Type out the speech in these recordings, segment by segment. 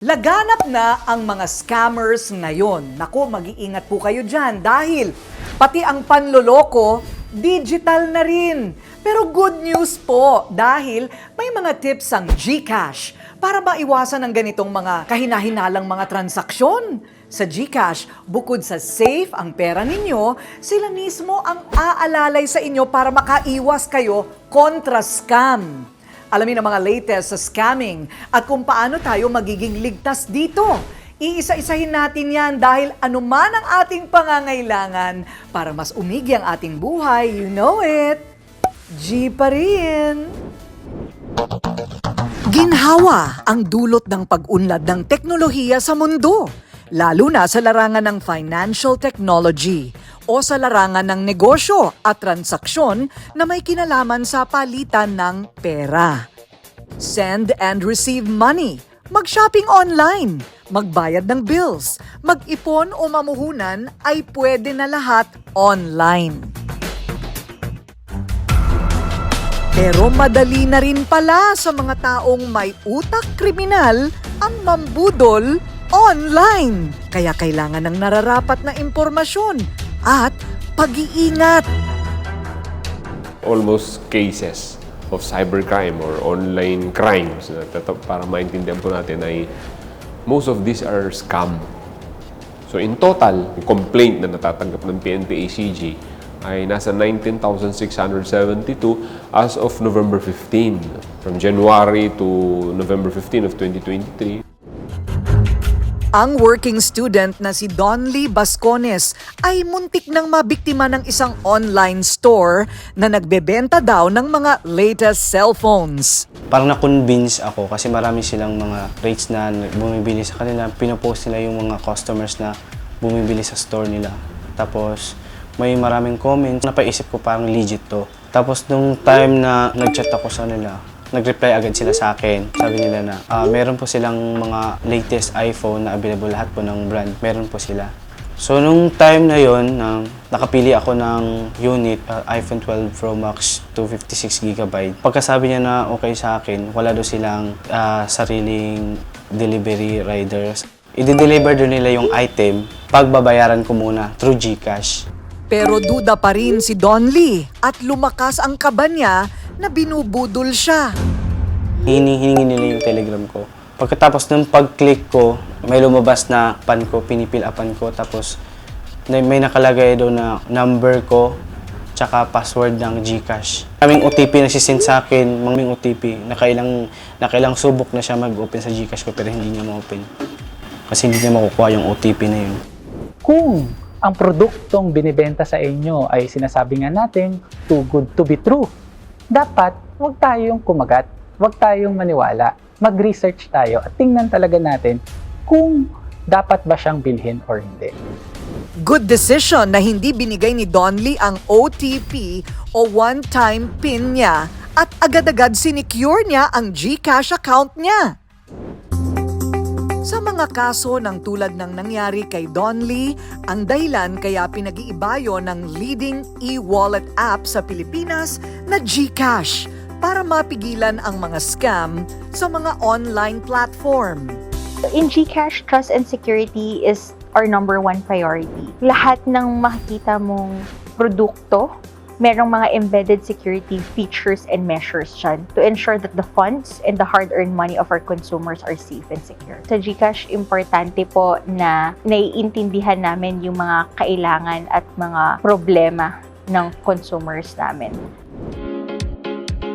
Laganap na ang mga scammers ngayon. Naku, mag-iingat po kayo dyan dahil pati ang panloloko, digital na rin. Pero good news po dahil may mga tips ang GCash para maiwasan ang ganitong mga kahinahinalang mga transaksyon. Sa GCash, bukod sa safe ang pera ninyo, sila mismo ang aalalay sa inyo para makaiwas kayo kontra scam. Alamin ang mga latest sa scamming at kung paano tayo magiging ligtas dito. Iisa-isahin natin yan dahil anuman ang ating pangangailangan para mas umigi ang ating buhay, you know it. G pa rin. Ginhawa ang dulot ng pag-unlad ng teknolohiya sa mundo, lalo na sa larangan ng financial technology o sa larangan ng negosyo at transaksyon na may kinalaman sa palitan ng pera. Send and receive money, mag-shopping online, magbayad ng bills, mag-ipon o mamuhunan ay pwede na lahat online. Pero madali na rin pala sa mga taong may utak kriminal ang mambudol online. Kaya kailangan ng nararapat na impormasyon at pag-iingat. almost cases of cybercrime or online crimes na para maintindihan po natin ay most of these are scam. So in total, complaint na natatanggap ng PNP ACG ay nasa 19,672 as of November 15. From January to November 15 of 2023, Ang working student na si Donly Bascones ay muntik nang mabiktima ng isang online store na nagbebenta daw ng mga latest cellphones. Parang na-convince ako kasi marami silang mga rates na bumibili sa kanila. Pinopost nila yung mga customers na bumibili sa store nila. Tapos may maraming comments. Napaisip ko parang legit to. Tapos nung time na nag-chat ako sa nila, nag-reply agad sila sa akin. Sabi nila na ah, meron po silang mga latest iPhone na available lahat po ng brand. Meron po sila. So, nung time na yon na nakapili ako ng unit, uh, iPhone 12 Pro Max 256GB. Pagkasabi niya na okay sa akin, wala daw silang ah, sariling delivery riders. I-deliver doon nila yung item, pagbabayaran ko muna through GCash. Pero duda pa rin si Donly at lumakas ang kaba niya na binubudol siya. Hinihingi nila yung telegram ko. Pagkatapos ng pag-click ko, may lumabas na pan ko, pinipil upan ko, tapos may nakalagay doon na number ko, tsaka password ng GCash. Kaming OTP na sisend sa akin, maming OTP, nakailang, nakailang subok na siya mag-open sa GCash ko pero hindi niya ma-open. Kasi hindi niya makukuha yung OTP na yun. kung ang produktong binibenta sa inyo ay sinasabi nga natin too good to be true, dapat huwag tayong kumagat, huwag tayong maniwala. Mag-research tayo at tingnan talaga natin kung dapat ba siyang bilhin or hindi. Good decision na hindi binigay ni Donly ang OTP o one-time PIN niya at agad-agad sinecure niya ang GCash account niya. Sa mga kaso ng tulad ng nangyari kay Donly, ang dahilan kaya pinag-iibayo ng leading e-wallet app sa Pilipinas na GCash para mapigilan ang mga scam sa mga online platform. In Gcash, trust and security is our number one priority. Lahat ng makikita mong produkto, merong mga embedded security features and measures dyan to ensure that the funds and the hard-earned money of our consumers are safe and secure. Sa Gcash, importante po na naiintindihan namin yung mga kailangan at mga problema ng consumers namin.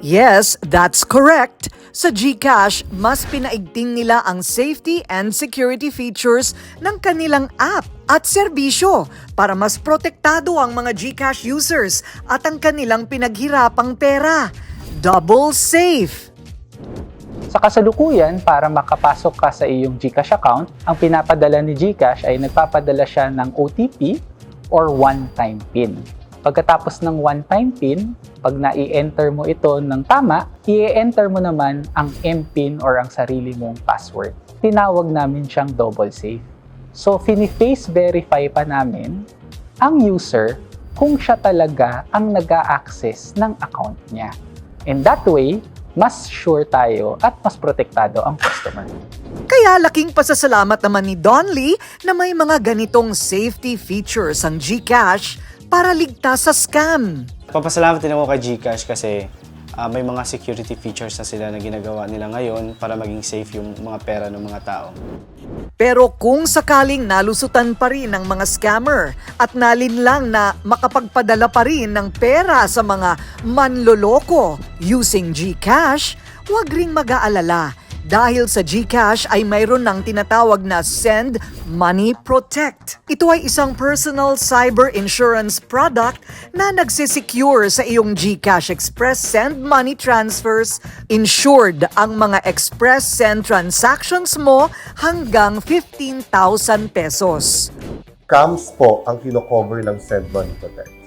Yes, that's correct. Sa GCash, mas pinaigting nila ang safety and security features ng kanilang app at serbisyo para mas protektado ang mga GCash users at ang kanilang pinaghirapang pera. Double safe! Sa kasalukuyan, para makapasok ka sa iyong GCash account, ang pinapadala ni GCash ay nagpapadala siya ng OTP or one-time PIN. Pagkatapos ng one-time PIN, pag na-enter mo ito ng tama, i-enter mo naman ang MPIN or ang sarili mong password. Tinawag namin siyang double safe. So, fini-face verify pa namin ang user kung siya talaga ang nag access ng account niya. And that way, mas sure tayo at mas protektado ang customer. Kaya laking pasasalamat naman ni Don Lee na may mga ganitong safety features ang GCash para ligtas sa scam. Papasalamat din ako kay GCash kasi ah, may mga security features na sila na ginagawa nila ngayon para maging safe yung mga pera ng mga tao. Pero kung sakaling nalusutan pa rin ng mga scammer at nalinlang na makapagpadala pa rin ng pera sa mga manloloko using GCash, huwag ring mag-aalala dahil sa GCash ay mayroon ng tinatawag na Send Money Protect. Ito ay isang personal cyber insurance product na nagsisecure sa iyong GCash Express Send Money transfers. Insured ang mga Express Send transactions mo hanggang 15,000 pesos. Scams po ang kino-cover ng Send Money Protect.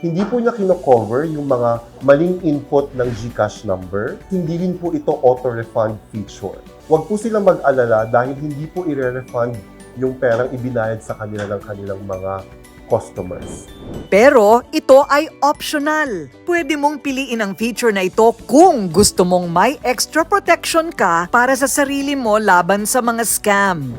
Hindi po niya kino-cover yung mga maling input ng GCash number. Hindi rin po ito auto-refund feature. Huwag po silang mag-alala dahil hindi po i-refund yung perang ibinayad sa kanila ng kanilang mga customers. Pero ito ay optional. Pwede mong piliin ang feature na ito kung gusto mong may extra protection ka para sa sarili mo laban sa mga scam.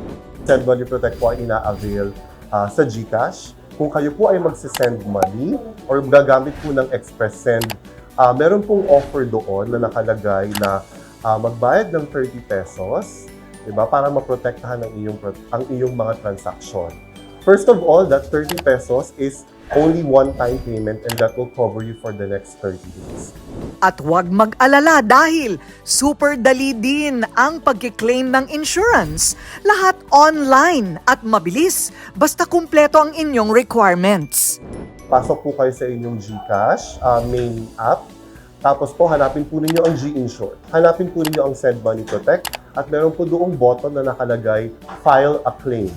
Send Money Protect po ay ina-avail ah, sa GCash. Kung kayo po ay magsisend money or gagamit po ng Express Send, ah, meron pong offer doon na nakalagay na ah, magbayad ng 30 pesos, 'di ba, para maprotektahan ang iyong ang iyong mga transaction. First of all, that 30 pesos is only one-time payment and that will cover you for the next 30 days. At huwag mag-alala dahil super dali din ang pagkiklaim ng insurance. Lahat online at mabilis basta kumpleto ang inyong requirements. pasok po kayo sa inyong GCash uh, main app. Tapos po, hanapin po ninyo ang G-Insure. Hanapin po ninyo ang Send Money Protect. At meron po doong button na nakalagay, File a Claim.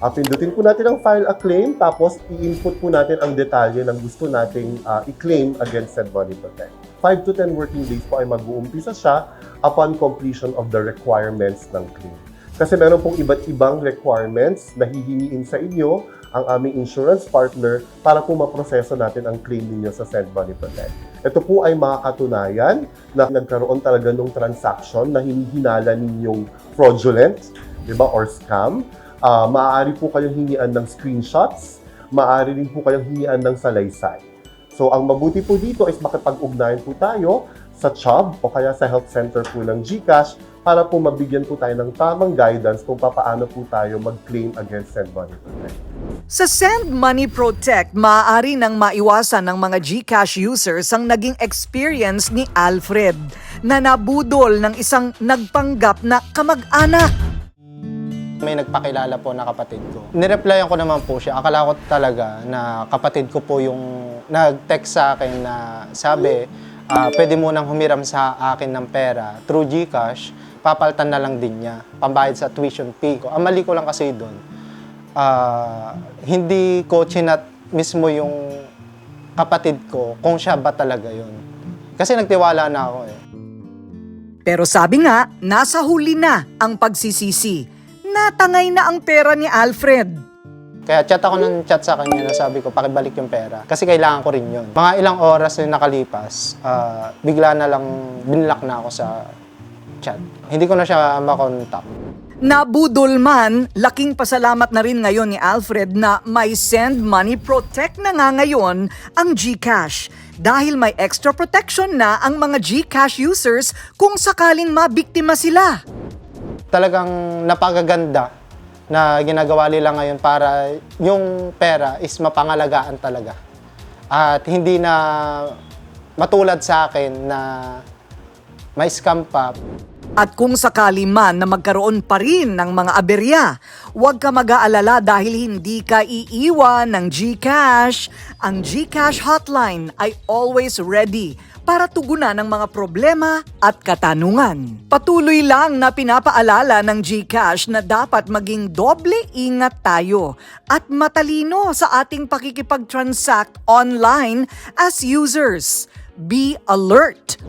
Uh, pindutin po natin ang File a Claim, tapos i-input po natin ang detalye ng gusto nating uh, i-claim against Send Money Protect. 5 to 10 working days po ay mag-uumpisa siya upon completion of the requirements ng claim. Kasi meron pong iba't ibang requirements na hihingin sa inyo ang aming insurance partner para po maproseso natin ang claim ninyo sa Send Money Protect. Ito po ay makakatunayan na nagkaroon talaga ng transaction na hinihinala ninyong fraudulent, di ba, or scam. Ah, maaari po kayong hingian ng screenshots, maaari rin po kayong hingian ng salaysay. So, ang mabuti po dito is makipag-ugnayan po tayo sa CHUB o kaya sa health center po ng GCash para po mabigyan po tayo ng tamang guidance kung paano po tayo mag-claim against Send Money Protect. Sa Send Money Protect, maaari nang maiwasan ng mga GCash users ang naging experience ni Alfred na nabudol ng isang nagpanggap na kamag-anak. May nagpakilala po na kapatid ko. Nireplyan ko naman po siya. Akala ko talaga na kapatid ko po yung nag-text sa akin na sabi, ah, pwede mo nang humiram sa akin ng pera through GCash, papaltan na lang din niya, pambayad sa tuition fee ko. Ang mali ko lang kasi doon, ah, hindi ko chinat mismo yung kapatid ko kung siya ba talaga yun. Kasi nagtiwala na ako eh. Pero sabi nga, nasa huli na ang pagsisisi. Natangay na ang pera ni Alfred. Kaya chat ako ng chat sa kanya na sabi ko, pakibalik yung pera. Kasi kailangan ko rin yun. Mga ilang oras na nakalipas, ah, bigla na lang binlock na ako sa chat. Hindi ko na siya makontak. Nabudol man, laking pasalamat na rin ngayon ni Alfred na may Send Money Protect na nga ngayon ang GCash dahil may extra protection na ang mga GCash users kung sakaling mabiktima sila. Talagang napagaganda na ginagawa nila ngayon para yung pera is mapangalagaan talaga. At hindi na matulad sa akin na may scam pa. At kung sakali man na magkaroon pa rin ng mga aberya, huwag ka mag-aalala dahil hindi ka iiwan ng GCash. Ang GCash hotline ay always ready para tugunan ng mga problema at katanungan. Patuloy lang na pinapaalala ng GCash na dapat maging doble ingat tayo at matalino sa ating pakikipag-transact online as users. Be alert!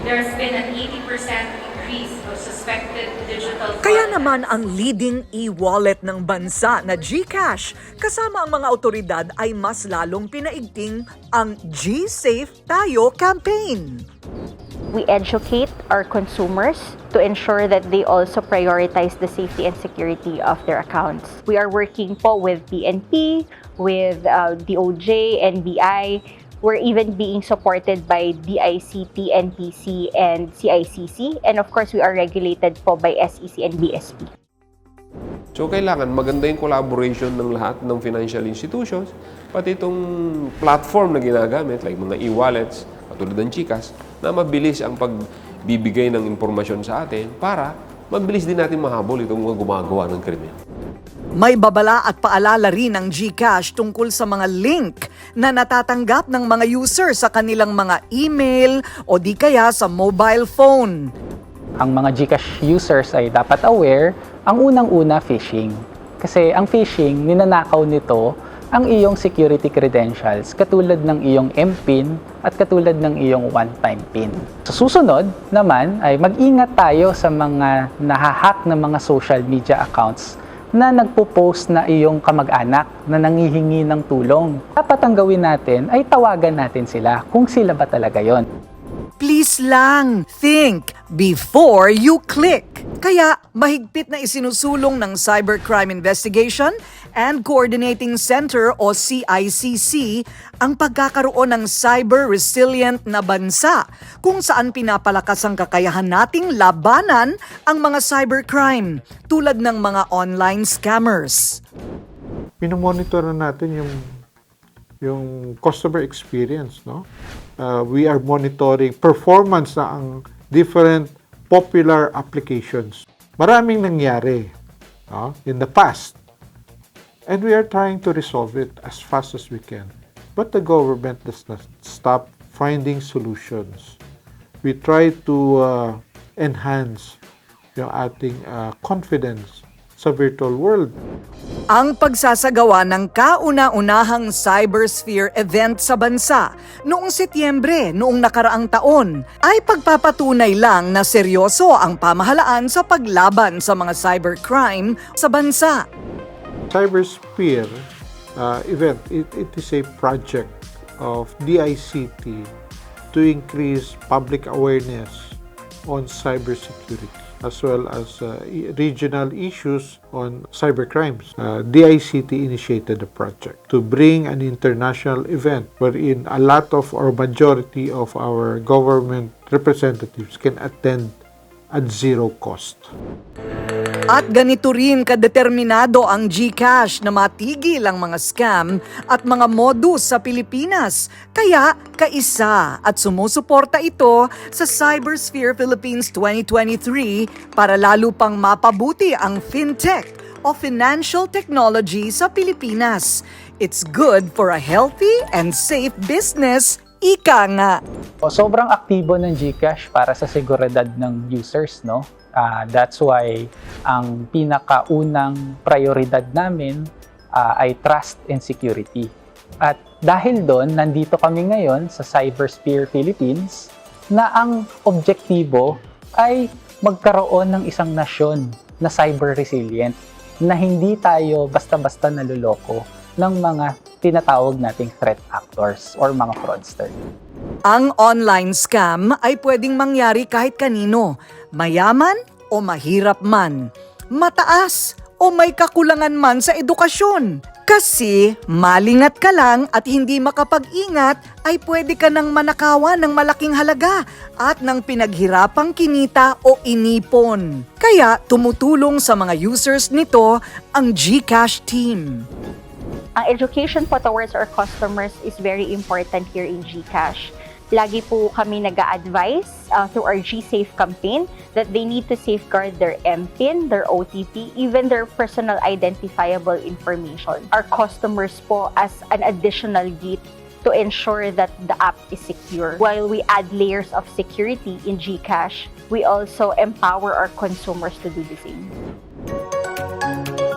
There's been an 80% increase of suspected digital Kaya naman ang leading e-wallet ng bansa na GCash kasama ang mga otoridad ay mas lalong pinaigting ang G-Safe Tayo campaign. We educate our consumers to ensure that they also prioritize the safety and security of their accounts. We are working po with PNP, with uh, DOJ, NBI. We're even being supported by DICT, NPC, and CICC. And of course, we are regulated po by SEC and BSP. So kailangan maganda yung collaboration ng lahat ng financial institutions, pati itong platform na ginagamit, like mga e-wallets, katulad ng Gcash, na mabilis ang pagbibigay ng impormasyon sa atin para mabilis din natin mahabol itong mga gumagawa ng krimen. May babala at paalala rin ng GCash tungkol sa mga link na natatanggap ng mga user sa kanilang mga email o di kaya sa mobile phone. Ang mga GCash users ay dapat aware, ang unang-una phishing. Kasi ang phishing, ninanakaw nito ang iyong security credentials katulad ng iyong MPIN at katulad ng iyong one-time PIN. Sa susunod naman ay mag-ingat tayo sa mga nahahack na mga social media accounts na nagpo-post na iyong kamag-anak na nangihingi ng tulong. Dapat ang gawin natin ay tawagan natin sila kung sila ba talaga yon. Please lang, think before you click. Kaya mahigpit na isinusulong ng Cybercrime Investigation and Coordinating Center o CICC ang pagkakaroon ng cyber resilient na bansa kung saan pinapalakas ang kakayahan nating labanan ang mga cybercrime tulad ng mga online scammers. minomonitor na natin yung yung customer experience, no? Uh, we are monitoring performance na ang different popular applications. Maraming nangyari no, in the past. And we are trying to resolve it as fast as we can. But the government does not stop finding solutions. We try to uh, enhance yung ating uh, confidence sa virtual world. Ang pagsasagawa ng kauna-unahang Cybersphere event sa bansa noong Setyembre noong nakaraang taon ay pagpapatunay lang na seryoso ang pamahalaan sa paglaban sa mga cybercrime sa bansa. Cybersphere uh, event, it, it is a project of DICT to increase public awareness on cybersecurity as well as uh, regional issues on cybercrimes. Uh, DICT initiated the project to bring an international event wherein a lot of or majority of our government representatives can attend at zero cost. At ganito rin kadeterminado ang GCash na matigil ang mga scam at mga modus sa Pilipinas. Kaya kaisa at sumusuporta ito sa Cybersphere Philippines 2023 para lalo pang mapabuti ang fintech o financial technology sa Pilipinas. It's good for a healthy and safe business, ika nga. Sobrang aktibo ng GCash para sa seguridad ng users, no? Ah, that's why ang pinakaunang prioridad namin ah, ay trust and security. At dahil doon, nandito kami ngayon sa Cybersphere Philippines na ang objektibo ay magkaroon ng isang nasyon na cyber resilient na hindi tayo basta-basta naluloko ng mga tinatawag nating threat actors or mga fraudster. Ang online scam ay pwedeng mangyari kahit kanino, mayaman o mahirap man, mataas o may kakulangan man sa edukasyon. Kasi malingat ka lang at hindi makapag-ingat ay pwede ka nang manakawan ng malaking halaga at ng pinaghirapang kinita o inipon. Kaya tumutulong sa mga users nito ang GCash team. Ang education po towards our customers is very important here in GCash. Lagi po kami nag advise uh, through our G-Safe campaign that they need to safeguard their MPIN, their OTP, even their personal identifiable information. Our customers po as an additional gate to ensure that the app is secure. While we add layers of security in GCash, we also empower our consumers to do the same.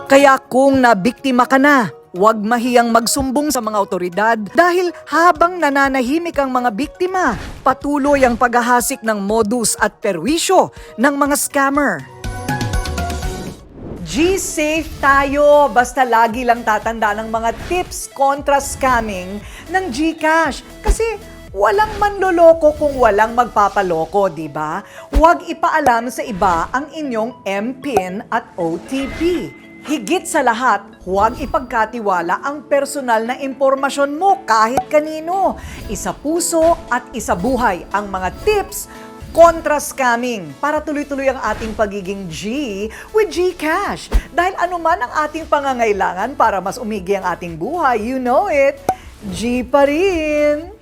Kaya kung nabiktima ka na, huwag mahiyang magsumbong sa mga otoridad dahil habang nananahimik ang mga biktima, patuloy ang paghahasik ng modus at perwisyo ng mga scammer. G-safe tayo basta lagi lang tatanda ng mga tips kontra scamming ng GCash. Kasi walang manloloko kung walang magpapaloko, di ba? Huwag ipaalam sa iba ang inyong MPIN at OTP. Higit sa lahat, huwag ipagkatiwala ang personal na impormasyon mo kahit kanino. Isa puso at isa buhay ang mga tips kontra scamming para tuloy-tuloy ang ating pagiging G with GCash. Dahil anuman ang ating pangangailangan para mas umigi ang ating buhay, you know it, G pa rin.